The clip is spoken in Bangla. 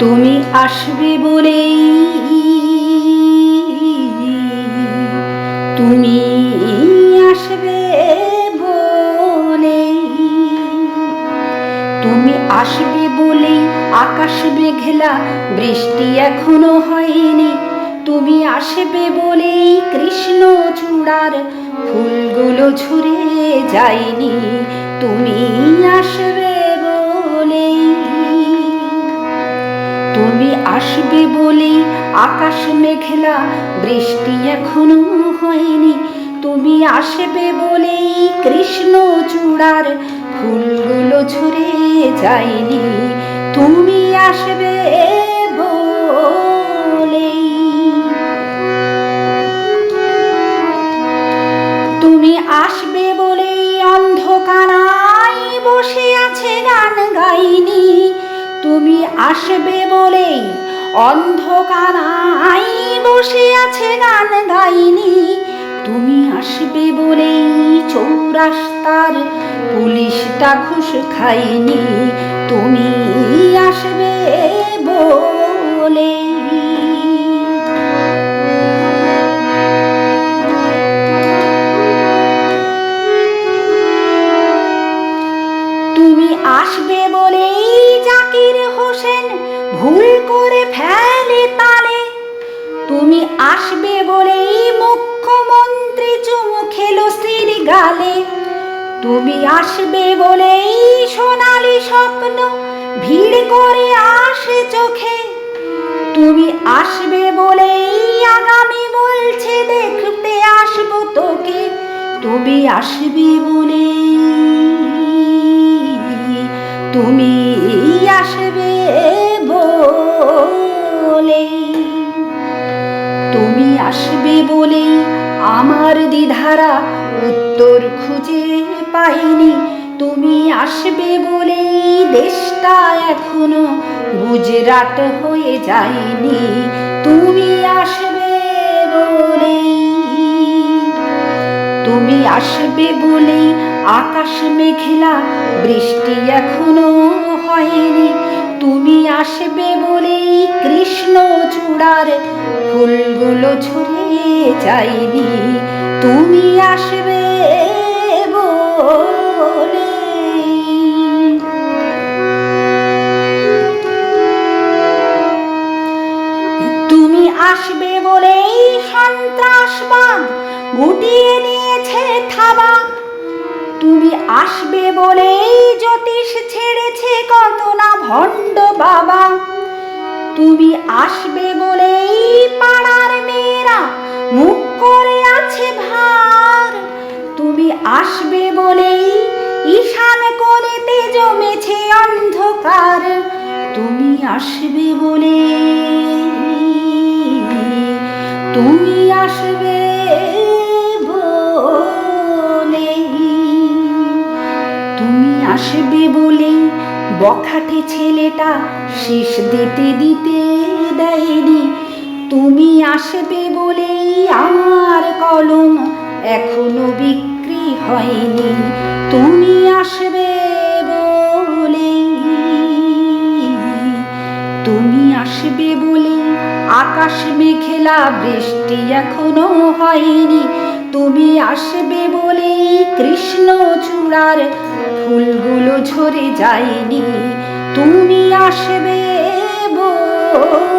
তুমি আসবে বলেই তুমি আসবে বলেই। তুমি আসবে বলেই আকাশ মেঘলা, বৃষ্টি এখনও হয়নি। তুমি আসবে বলেই কৃষ্ণ চূড়ার ফুলগুলো ঝরে যায়নি। তুমি আসবে তুমি আসবে বলে আকাশ মেঘলা, বৃষ্টি এখনও হয়নি। তুমি আসবে বলেই কৃষ্ণ চূড়ার ফুলগুলো ঝরে যায়নি। তুমি আসবে বলেই তুমি আসবে আসবে বলেই অন্ধকারাই বসে আছে গান গাইনি। তুমি আসবে বলেই চৌরাস্তার পুলিশটা ঘুষ খাইনি। তুমি আসবে তুমি আসবে বলেই মুখ্যমন্ত্রী চুমু খেলো স্ত্রীর গালে। তুমি আসবে বলেই সোনালি স্বপ্ন ভিড় করে আসে চোখে। তুমি আসবে বলেই আগামী বলছে দেখতে আসব তোকে। তুমি আসবে বলে তুমি আসবে আমার দ্বিধারা উত্তর খুঁজে পাইনি। তুমি আসবে বলেই দেশটা এখনও গুজরাট হয়ে যায়নি। তুমি আসবে বলেই, তুমি আসবে বলেই আকাশ মেঘলা, বৃষ্টি এখনও হয়নি। তুমি আসবে বলেই কৃষ্ণ চূড়ার ফুলগুলো ছড়িয়ে যায়নি। তুমি আসবে বলেই। তুমি আসবে বলেই সন্ত্রাসবাদ গুটিয়ে নিয়েছে থাবা। তুমি আসবে বলেই ভণ্ড বাবা। তুমি আসবে বলেই পাড়ার মেয়েরা মুখ করে আছে ভার। তুমি আসবে বলেই ঈশান কোণেতে জমেছে অন্ধকার। তুমি আসবে বলে তুমি আসবে বলে তুমি আসবে বলে বখাটে ছেলেটা শেষ দিতে দিতে দেয়নি। তুমি আসবে বলেই আমার কলম এখনও বিক্রি হয়নি। তুমি আসবে বলেই, তুমি আসবে বলে আকাশ মেঘেলা বৃষ্টি এখনও হয়নি। তুমি আসবে বলেই কৃষ্ণ চূড়ার ফুলগুলো ঝরে যায়নি। তুমি আসবে বলে